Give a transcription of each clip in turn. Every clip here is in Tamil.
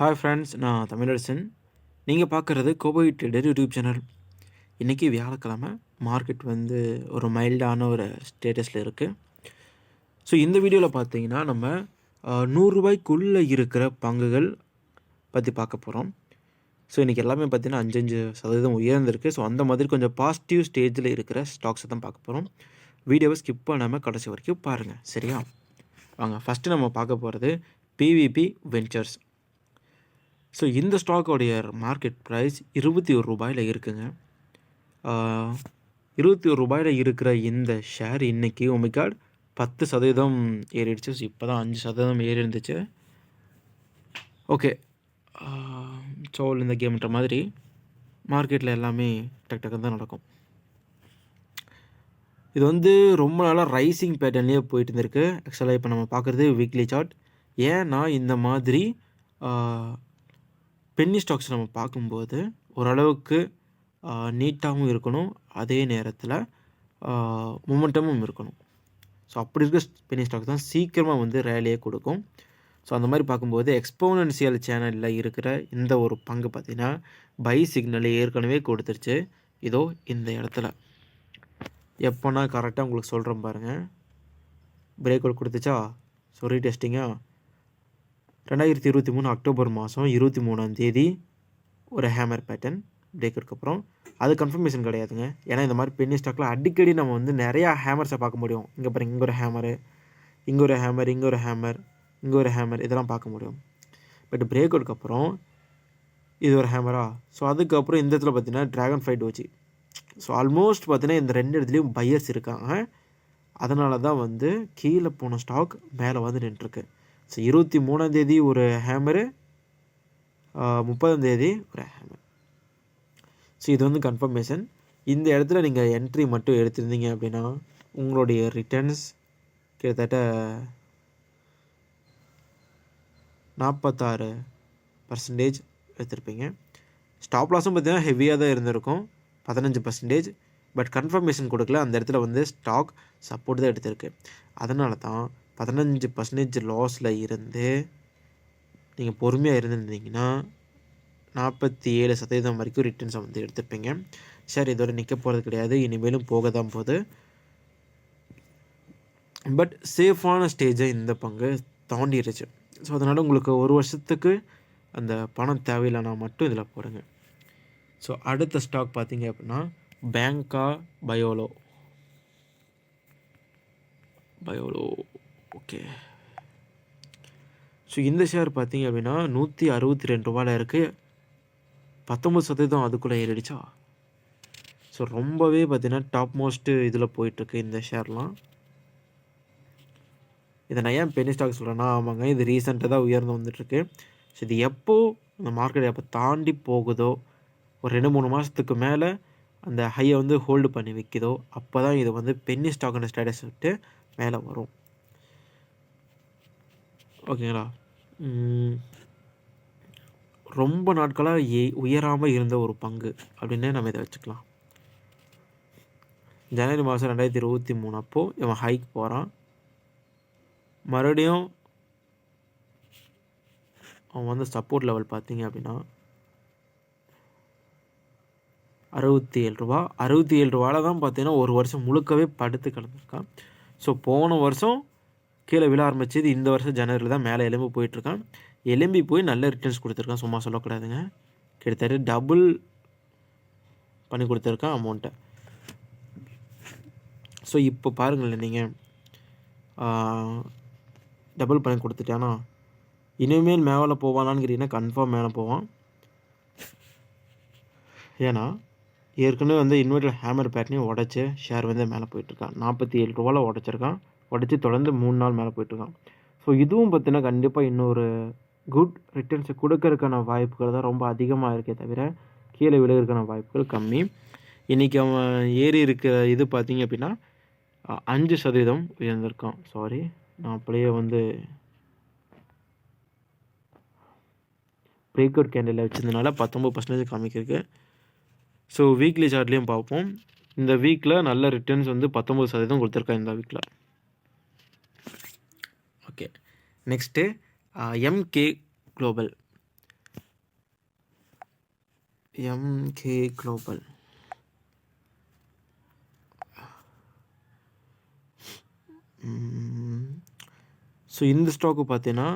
ஹாய் ஃப்ரெண்ட்ஸ் நான் தமிழரசன். நீங்கள் பார்க்குறது கோபை ட்ரேடர் யூடியூப் சேனல். இன்றைக்கி வியாழக்கிழமை மார்க்கெட் வந்து ஒரு மைல்டான ஒரு ஸ்டேட்டஸில் இருக்குது ஸோ இந்த வீடியோவில் பார்த்தீங்கன்னா நம்ம நூறுரூபாய்க்குள்ளே இருக்கிற பங்குகள் பற்றி பார்க்க போகிறோம் ஸோ இன்றைக்கி எல்லாமே பார்த்தீங்கன்னா அஞ்சஞ்சு சதவீதம் உயர்ந்திருக்கு. ஸோ அந்த மாதிரி கொஞ்சம் பாசிட்டிவ் ஸ்டேஜில் இருக்கிற ஸ்டாக்ஸை தான் பார்க்க போகிறோம் வீடியோவை ஸ்கிப் பண்ணாமல் கடைசி வரைக்கும் பாருங்கள் சரியா? வாங்க ஃபஸ்ட்டு நம்ம பார்க்க போகிறது பிவிபி வெஞ்சர்ஸ் ஸோ இந்த ஸ்டாக்கோடைய மார்க்கெட் ப்ரைஸ் இருபத்தி ஒரு ரூபாயில் இருக்குங்க. இருபத்தி ஒரு ரூபாயில் இருக்கிற இந்த ஷேர் இன்றைக்கி ஒமிகாட் பத்து சதவீதம் ஏறிடுச்சு. ஸோ இப்போ தான் அஞ்சு சதவீதம் ஏறி இருந்துச்சு ஓகே ஸோ இந்த கேம்ன்ற மாதிரி மார்க்கெட்டில் எல்லாமே டக் டக்குன்னு தான் நடக்கும். இது வந்து ரொம்ப நாளாக ரைசிங் பேட்டர்ன்லேயே போயிட்டு இருந்திருக்கு. ஆக்சுவலாக இப்போ நம்ம பார்க்குறது வீக்லி சார்ட் ஏன்னா இந்த மாதிரி பென்னி ஸ்டாக்ஸ் நம்ம பார்க்கும்போது ஓரளவுக்கு நீட்டாகவும் இருக்கணும். அதே நேரத்தில் மொமெண்டமும் இருக்கணும். ஸோ அப்படி இருக்க பென்னி ஸ்டாக்ஸ் தான் சீக்கிரமாக வந்து ரேலியே கொடுக்கும். ஸோ அந்த மாதிரி பார்க்கும்போது எக்ஸ்போனன்சியல் சேனலில் இருக்கிற இந்த ஒரு பங்கு பார்த்திங்கன்னா பை சிக்னலை ஏற்கனவே கொடுத்துருச்சு. இதோ இந்த இடத்துல. எப்போனா கரெக்டாக உங்களுக்கு சொல்கிறேன் பாருங்கள் பிரேக் அவுட் கொடுத்துச்சா? ஸோ ரீடெஸ்டிங்காக ரெண்டாயிரத்தி இருபத்தி மூணு அக்டோபர் மாதம் இருபத்தி மூணாம் தேதி ஒரு ஹேமர் பேட்டர்ன் பிரேக் அப்புறம் அது கன்ஃபர்மேஷன் கிடையாதுங்க. ஏன்னா இந்த மாதிரி பென்னி ஸ்டாக்கில் அடிக்கடி நம்ம வந்து நிறையா ஹேமர்ஸை பார்க்க முடியும். இங்கே பாருங்க இங்கே ஒரு ஹேமரு இங்கே ஒரு ஹேமர் இங்கே ஒரு ஹேமர் இங்கே ஒரு ஹேமர் இதெல்லாம் பார்க்க முடியும். பட் பிரேக் அப்புறம் இது ஒரு ஹேமரா ஸோ அதுக்கப்புறம் இந்த இடத்துல பார்த்தீங்கன்னா ட்ராகன் ஃபைட் வச்சு. ஸோ ஆல்மோஸ்ட் பார்த்தீங்கன்னா இந்த ரெண்டு இடத்துலையும் பையர்ஸ் இருக்காங்க. அதனால தான் வந்து கீழே போன ஸ்டாக் மேலே வந்து நின்றுருக்கு. ஸோ இருபத்தி மூணாந்தேதி ஒரு ஹேமரு முப்பதாம் தேதி ஒரு ஹேமர் ஸோ இது வந்து கன்ஃபர்மேஷன் இந்த இடத்துல நீங்கள் என்ட்ரி மட்டும் எடுத்திருந்தீங்க அப்படின்னா உங்களுடைய ரிட்டர்ன்ஸ் கிட்டத்தட்ட நாற்பத்தாறு பர்சன்டேஜ் எடுத்திருப்பீங்க. ஸ்டாப் லாஸும் பார்த்தீங்கன்னா ஹெவியாக தான் இருந்திருக்கும். பதினஞ்சு பர்சன்டேஜ் பட் கன்ஃபர்மேஷன் கொடுக்கல. அந்த இடத்துல வந்து ஸ்டாக் சப்போர்ட் தான் எடுத்திருக்கு. அதனால தான் பதினஞ்சு பர்சன்டேஜ் லாஸில் இருந்து நீங்கள் பொறுமையாக இருந்திருந்தீங்கன்னா நாற்பத்தி ஏழு சதவீதம் வரைக்கும் ரிட்டர்ன்ஸை வந்து எடுத்துப்பீங்க சரி இதோட நிற்க போகிறது கிடையாது. இனிமேலும் போக தான் போகுது. பட் சேஃபான ஸ்டேஜை இந்த பங்கு தாண்டிடுச்சு ஸோ அதனால் உங்களுக்கு ஒரு வருஷத்துக்கு அந்த பணம் தேவையில்லைனா மட்டும் இதில் போடுங்க. ஸோ அடுத்த ஸ்டாக் பார்த்தீங்க அப்படின்னா பேங்கா பயோலோ பயோலோ ஓகே ஸோ இந்த ஷேர் பார்த்தீங்க அப்படின்னா நூற்றி அறுபத்தி ரெண்டு ரூபாயில் இருக்குது பத்தொம்பது சதவீதம் அதுக்குள்ளே ஏறிடுச்சா? ஸோ ரொம்பவே பார்த்தீங்கன்னா டாப் மோஸ்ட்டு இதில் போயிட்டுருக்கு இந்த ஷேர்லாம் இதை நான் ஏன் பெனி ஸ்டாக் சொல்கிறேன்னா ஆமாங்க இது ரீசெண்டாக தான் உயர்ந்து வந்துட்டுருக்கு. ஸோ இது எப்போது இந்த மார்க்கெட் எப்போ தாண்டி போகுதோ ஒரு ரெண்டு மூணு மாதத்துக்கு மேலே அந்த ஹையை வந்து ஹோல்டு பண்ணி வைக்குதோ அப்போ தான் இது வந்து பென்னி ஸ்டாக்னு ஸ்டேட்டஸ் விட்டு மேலே வரும். ஓகேங்களா? ரொம்ப நாட்களாக ஏ உயராமல் இருந்த ஒரு பங்கு அப்படின்னே நம்ம இதை வச்சுக்கலாம். ஜனவரி மாதம் ரெண்டாயிரத்தி இருபத்தி மூணு அப்போது இவன் ஹைக் போகிறான் மறுபடியும் அவன் வந்து சப்போர்ட் லெவல் பார்த்தீங்க அப்படின்னா அறுபத்தி ஏழு ரூபா. அறுபத்தி ஏழு ரூபாவில் தான் பார்த்தீங்கன்னா ஒரு வருஷம் முழுக்கவே படுத்து கிடந்திருக்கான். ஸோ போன வருஷம் கீழே விழ ஆரம்பிச்சது இந்த வருஷம் ஜனவரியில் தான் மேலே எலும்பி போயிட்டுருக்கான். எலும்பி போய் நல்ல ரிட்டர்ன்ஸ் கொடுத்துருக்கான். சும்மா சொல்லக்கூடாதுங்க. கிட்டத்தட்ட டபுள் பண்ணி கொடுத்துருக்கான் அமௌண்ட்டை ஸோ இப்போ பாருங்களேன் நீங்கள் டபுள் பண்ணி கொடுத்துட்டானா? இனிமேல் மேலே போவானான்னு கேட்டிங்கன்னா கன்ஃபார்ம் மேலே போவான். ஏன்னா ஏற்கனவே வந்து இன்வெர்டர் ஹேமர் பேட்னையும் உடச்சி ஷேர் வந்து மேலே போயிட்டுருக்கான். நாற்பத்தி ஏழு ரூபாவில் உடச்சிருக்கான். உடச்சி தொடர்ந்து மூணு நாள் மேலே போயிட்டுருக்கான். ஸோ இதுவும் பார்த்தீங்கன்னா கண்டிப்பாக இன்னொரு குட் ரிட்டர்ன்ஸை கொடுக்கறதுக்கான வாய்ப்புகள் தான் ரொம்ப அதிகமாக இருக்கே தவிர கீழே விழுகிறதுக்கான வாய்ப்புகள் கம்மி. இன்றைக்கி அவன் ஏறி இருக்கிற இது பார்த்தீங்க அப்படின்னா அஞ்சு சதவீதம் உயர்ந்திருக்கான். சாரி நான் அப்படியே வந்து பிரேக் அவுட் கேண்டில் வச்சதுனால பத்தொம்பது பர்சன்டேஜ் காமிக்கிருக்கு ஸோ வீக்லி சார்ட்லேயும் பார்ப்போம். இந்த வீக்கில் நல்ல ரிட்டர்ன்ஸ் வந்து பத்தொம்பது சதவீதம் கொடுத்துருக்கான் இந்த வீக்கில் next Emkay Global Emkay Global so இந்த ஸ்டாக்கு பார்த்தீங்கன்னா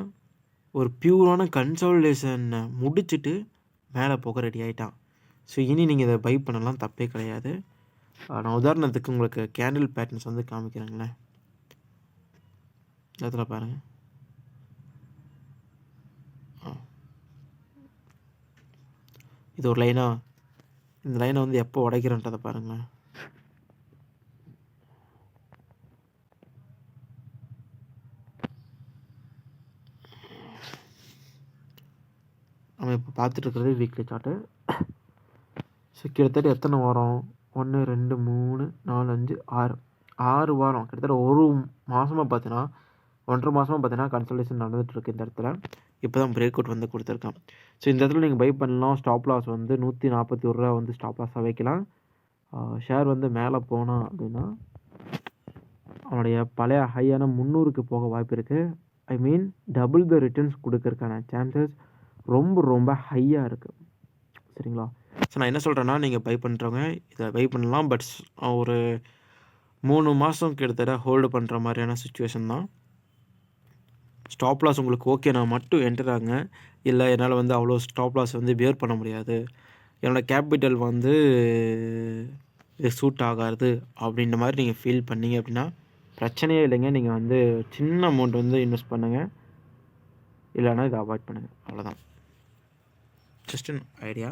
ஒரு பியூரான கன்சால்டேஷனை முடிச்சுட்டு மேலே போக ரெடி ஆகிட்டான் ஸோ இனி நீங்கள் இதை பை பண்ணலாம் தப்பே கிடையாது. நான் உதாரணத்துக்கு உங்களுக்கு கேண்டில் பேட்டர்ன்ஸ் வந்து காமிக்கிறேங்களேன். இடத்துல பாருங்கள் இது ஒரு லைனா இந்த லைனை வந்து எப்போ உடைக்கிறேன்றதை பாருங்களேன். நம்ம இப்போ பார்த்துட்டு இருக்கிறது வீக்லி சார்ட்டு ஸோ கிட்டத்தட்ட எத்தனை வாரம்? ஒன்று ரெண்டு மூணு நாலு அஞ்சு ஆறு. ஆறு வாரம். கிட்டத்தட்ட ஒரு மாதமாக பார்த்தீங்கன்னா ஒன்றரை மாதமாக பார்த்தீங்கன்னா கன்சல்டேஷன் நடந்துகிட்ருக்கு இந்த இடத்துல. இப்போ தான் பிரேக் அவுட் வந்து கொடுத்துருக்கான். ஸோ இந்த இடத்துல நீங்கள் பை பண்ணலாம். ஸ்டாப் லாஸ் வந்து நூற்றி நாற்பத்தி ஒரு ரூபா வந்து ஸ்டாப் லாஸாக வைக்கலாம். ஷேர் வந்து மேலே போனான் அப்படின்னா அவனுடைய பழைய ஹையான முந்நூறுக்கு போக வாய்ப்பு இருக்குது I mean double the returns கொடுக்கறக்கான chances ரொம்ப ரொம்ப ஹையாக இருக்குது சரிங்களா? ஸோ நான் என்ன சொல்கிறேன்னா நீங்கள் பை பண்ணுறவங்க இதை பை பண்ணலாம். பட் ஒரு மூணு மாதம் கிட்டத்தட்ட ஹோல்டு பண்ணுற மாதிரியான சுச்சுவேஷன் தான். ஸ்டாப் லாஸ் உங்களுக்கு ஓகே நான் மட்டும் என்ட்ராங்க இல்லை என்னால் வந்து அவ்வளோ ஸ்டாப் லாஸ் வந்து பியர் பண்ண முடியாது. என்னோடய கேபிட்டல் வந்து இது சூட் ஆகாது அப்படின்ற மாதிரி நீங்கள் ஃபீல் பண்ணீங்க அப்படின்னா பிரச்சனையே இல்லைங்க. நீங்கள் வந்து சின்ன அமௌண்ட் வந்து இன்வெஸ்ட் பண்ணுங்கள் இல்லைன்னா இதை அவாய்ட் பண்ணுங்கள் அவ்வளோதான் ஜஸ்ட் அன் ஐடியா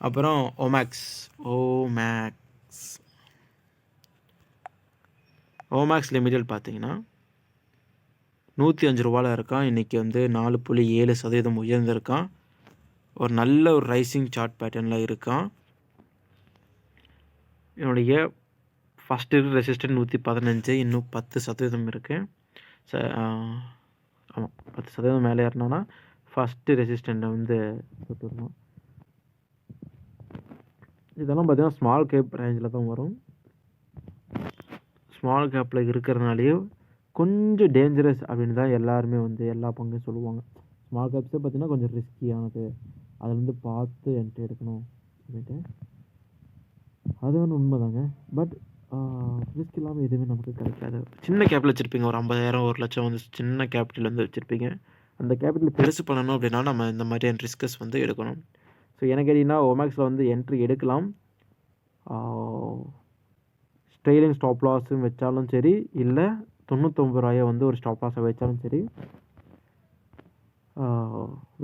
அப்புறம் ஓமேக்ஸ் ஓமேக்ஸ் ஓமேக்ஸ் லிமிடெட் பார்த்தீங்கன்னா நூற்றி அஞ்சு ரூபாவில் இருக்கான். இன்றைக்கி வந்து நாலு புள்ளி ஏழு சதவீதம் உயர்ந்திருக்கான். ஒரு நல்ல ஒரு ரைசிங் சார்ட் பேட்டர்னில் இருக்கான். என்னுடைய ஃபஸ்ட்டு ரெசிஸ்டன்ட் நூற்றி பதினஞ்சு இன்னும் பத்து சதவீதம் இருக்குது ச ஆமாம் பத்து சதவீதம் மேலே ஏறினோன்னா ஃபஸ்ட்டு ரெசிஸ்டண்ட்டை வந்து தொட்டுருணும் இதெல்லாம் பார்த்திங்கன்னா ஸ்மால் கேப் ரேஞ்சில் தான் வரும். ஸ்மால் கேப்பில் இருக்கிறதுனாலையும் கொஞ்சம் டேஞ்சரஸ் அப்படின்னு தான் எல்லாருமே வந்து எல்லா பங்கும் சொல்லுவாங்க. ஸ்மால் கேப்ஸே பார்த்தீங்கன்னா கொஞ்சம் ரிஸ்கியானது அதுலேருந்து பார்த்து என்ட்ரி எடுக்கணும் அப்படின்ட்டு. அது ஒன்று உண்மைதாங்க. பட் ரிஸ்க் இல்லாமல் எதுவுமே நமக்கு கிடைக்காது. சின்ன கேப்பில் வச்சுருப்பீங்க. ஒரு ஐம்பதாயிரம் ஒரு லட்சம் வந்து சின்ன கேபிட்டல் வந்து வச்சுருப்பீங்க. அந்த கேபிட்டல் பெருசு பண்ணணும் அப்படின்னா நம்ம இந்த மாதிரியான ரிஸ்கஸ் வந்து எடுக்கணும். ஸோ எனக்கு கேட்டிங்கன்னா ஒமேக்ஸில் வந்து என்ட்ரி எடுக்கலாம். ஸ்ட்ரெயிலிங் ஸ்டாப் லாஸும் வச்சாலும் சரி இல்லை தொண்ணூத்தொம்பது ரூபாயை வந்து ஒரு ஸ்டாப் லாஸை வச்சாலும் சரி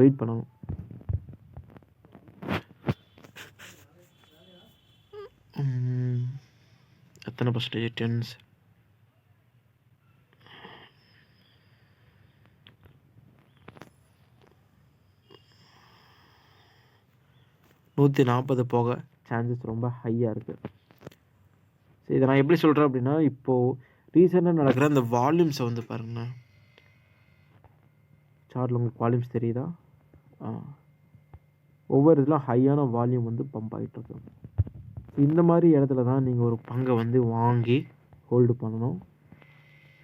வெயிட் பண்ணணும். எத்தனை பர்சன்டேஜ் டென்ஸ் நூற்றி நாற்பது போக சான்சஸ் ரொம்ப ஹையாக இருக்குது சரி இதை நான் எப்படி சொல்கிறேன் அப்படின்னா இப்போது ரீசெண்டாக நடக்கிற அந்த வால்யூம்ஸை வந்து பாருங்கண்ணா. சார்ட்டில் உங்களுக்கு வால்யூம்ஸ் தெரியுதா? ஒவ்வொரு இதில் ஹையான வால்யூம் வந்து பம்ப் ஆகிட்டுருக்கு இந்த மாதிரி இடத்துல தான் நீங்கள் ஒரு பங்கை வந்து வாங்கி ஹோல்டு பண்ணணும்.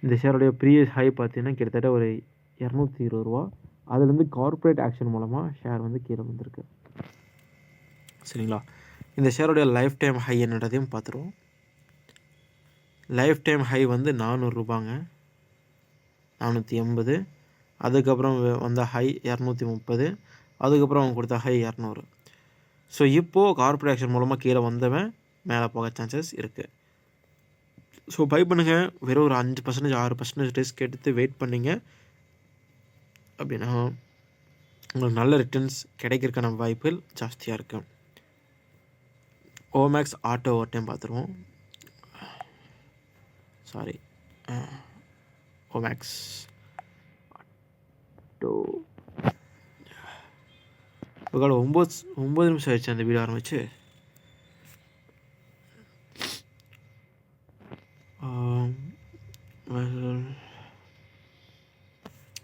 இந்த ஷேருடைய ப்ரீவியஸ் ஹை பார்த்தீங்கன்னா கிட்டத்தட்ட ஒரு இரநூத்தி இருபது ரூபா. அதுலேருந்து கார்ப்பரேட் ஆக்ஷன் மூலமாக ஷேர் வந்து கீழே வந்திருக்கு சரிங்களா? இந்த ஷேருடைய லைஃப் டைம் ஹை என்னன்றதையும் பார்த்துருவோம். லைஃப் டைம் ஹை வந்து நானூறுரூபாங்க நானூற்றி எண்பது. அதுக்கப்புறம் வந்த ஹை இரநூத்தி முப்பது. அதுக்கப்புறம் அவங்க கொடுத்த ஹை இரநூறு. ஸோ இப்போது கார்பரேட் ஆக்ஷன் மூலமாக கீழே வந்தவன் மேலே போக சான்சஸ் இருக்குது ஸோ பை பண்ணுங்கள் வெறும் ஒரு அஞ்சு பர்சன்டேஜ் ஆறு பர்சன்டேஜ் ரிஸ்க் எடுத்து வெயிட் பண்ணிங்க. அப்படின்னா உங்களுக்கு நல்ல ரிட்டர்ன்ஸ் கிடைக்கிறதுக்கான வாய்ப்புகள் ஜாஸ்தியாக இருக்கும் ஓமேக்ஸ் ஆட்டோ ஓவர் டைம் பார்த்துருவோம். சாரி ஓமேக்ஸ் டூ இப்போ ஒம்பது ஒம்பது நிமிஷம் ஆயிடுச்சு அந்த வீடியோ ஆரம்பிச்சு.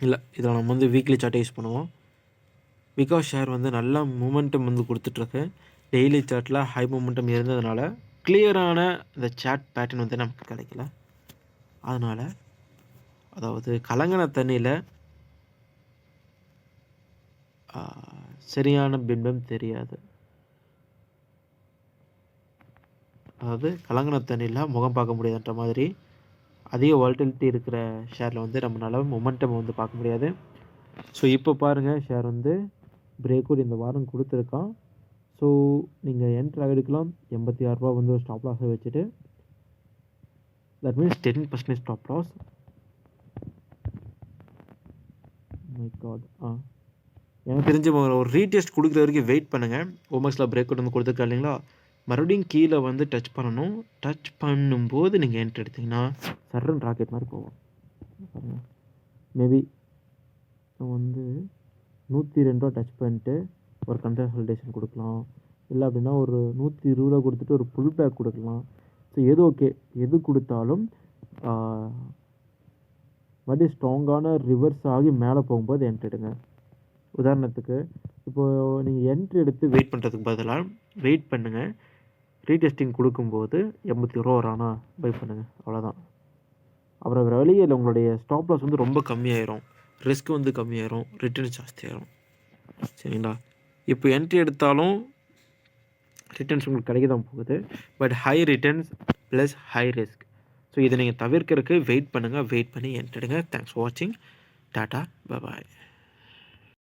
இல்லை இதில் நம்ம வந்து வீக்லி சார்ட்டை யூஸ் பண்ணுவோம். பிகாஸ் ஷேர் வந்து நல்ல மூமெண்டம் வந்து கொடுத்துட்ருக்கு டெய்லி சார்ட்டில் ஹை மூமெண்டம் இருந்ததுனால கிளியரான இந்த சாட் பேட்டர்ன் வந்து நமக்கு கிடைக்கல. அதனால் அதாவது கலங்கின தண்ணியில் சரியான பிம்பம் தெரியாது. அதாவது கலங்கின தண்ணியில் முகம் பார்க்க முடியாதுன்ற மாதிரி அதிக வால்டிலிட்டி இருக்கிற ஷேரில் வந்து நம்மளால் மொமெண்டம் வந்து பார்க்க முடியாது. ஸோ இப்போ பாருங்கள் ஷேர் வந்து பிரேக்கூர் இந்த வாரம் கொடுத்துருக்கான். ஸோ நீங்கள் என்ட்ராக எடுக்கலாம் எண்பத்தி ஆறுரூவா வந்து ஸ்டாப் லாஸை வச்சுட்டு that means ten percentage stop loss. My god ah எனக்கு தெரிஞ்ச ஒரு ரீடெஸ்ட் கொடுக்குற வரைக்கும் வெயிட் பண்ணுங்கள் ஓமக்ஸில் பிரேக் அவுட் வந்து கொடுத்துருக்கா இல்லைங்களா? மறுபடியும் கீழே வந்து டச் பண்ணணும். டச் பண்ணும்போது நீங்கள் என்ட்ரு எடுத்தீங்கன்னா சர்ரன் ராக்கெட் மாதிரி போகும். மேபி வந்து நூற்றி ரெண்டு ரூபா டச் பண்ணிட்டு ஒரு கன்சல்டேஷன் கொடுக்கலாம். இல்லை அப்படின்னா ஒரு நூற்றி இருபது ரூபா கொடுத்துட்டு ஒரு புல் பேக் கொடுக்கலாம். ஸோ எது ஓகே எது கொடுத்தாலும் மறுபடியும் ஸ்ட்ராங்கான ரிவர்ஸ் ஆகி மேலே போகும்போது என்ட்ரு எடுங்க. உதாரணத்துக்கு இப்போது நீங்கள் என்ட்ரி எடுத்து வெயிட் பண்ணுறதுக்கு பதிலாக வெயிட் பண்ணுங்கள் ரீடெஸ்டிங் கொடுக்கும்போது எண்பத்தி ரூபா வரானா? பை பண்ணுங்கள் அவ்வளோதான் அப்புறம் வேறு உங்களுடைய ஸ்டாப் லாஸ் வந்து ரொம்ப கம்மியாயிரும். ரிஸ்க் வந்து கம்மியாயிரும். ரிட்டர்ன் ஜாஸ்தியாயிரும். சரிங்களா? இப்போ என்ட்ரி எடுத்தாலும் ரிட்டர்ன்ஸ் உங்களுக்கு கிடைக்க தான் போகுது. But high returns plus high risk so இதை நீங்கள் தவிர்க்கிறதுக்கு வெயிட் பண்ணுங்கள் வெயிட் பண்ணி என்ட்ரி தேங்க்ஸ் ஃபார் வாட்சிங் டாட்டா பபாய்